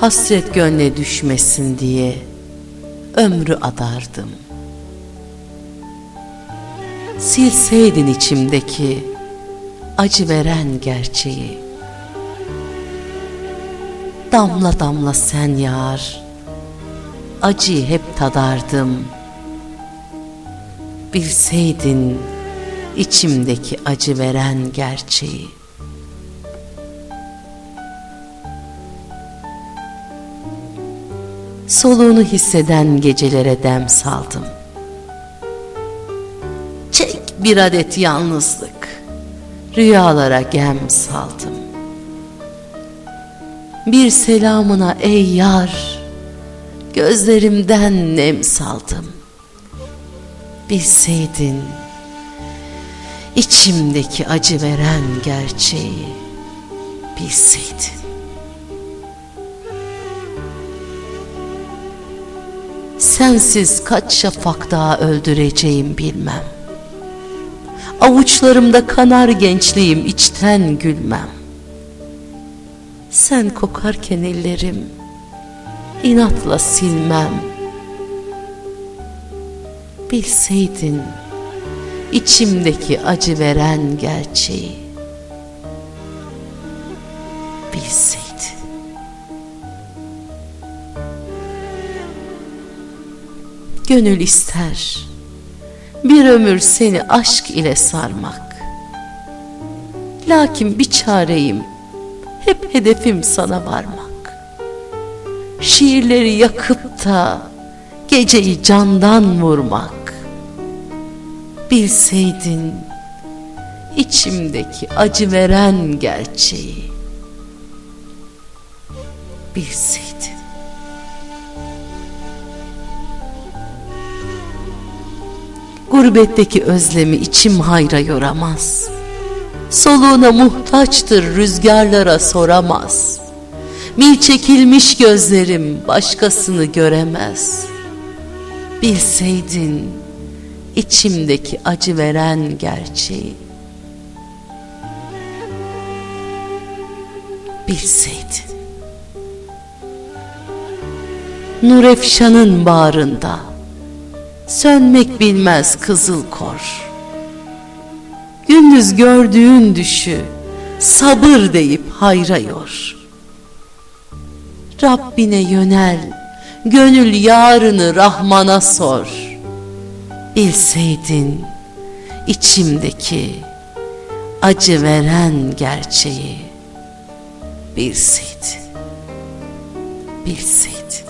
Hasret gönle düşmesin diye ömrü adardım. Silseydin içimdeki acı veren gerçeği. Damla damla sen yağar, acıyı hep tadardım. Bilseydin içimdeki acı veren gerçeği. Soluğunu hisseden gecelere dem saldım. Çek bir adet yalnızlık, rüyalara gem saldım. Bir selamına ey yar, gözlerimden nem saldım. Bilseydin, içimdeki acı veren gerçeği, bilseydin. Sensiz kaç şafak daha öldüreceğim bilmem. Avuçlarımda kanar gençliğim içten gülmem. Sen kokarken ellerim inatla silmem. Bilseydin içimdeki acı veren gerçeği. Bilseydin. Gönül ister bir ömür seni aşk ile sarmak. Lakin bir çareyim, hep hedefim sana varmak. Şiirleri yakıp da geceyi candan vurmak. Bilseydin içimdeki acı veren gerçeği. Bilseydin. Gurbetteki özlemi içim hayra yoramaz. Soluğuna muhtaçtır rüzgarlara soramaz. Mil çekilmiş gözlerim başkasını göremez. Bilseydin içimdeki acı veren gerçeği. Bilseydin. Nur Efşan'ın bağrında Sönmek bilmez kızıl kor. Gündüz gördüğün düşü sabır deyip hayra yor. Rabbine yönel, gönül yarını Rahman'a sor. Bilseydin içimdeki acı veren gerçeği. Bilseydin, bilseydin.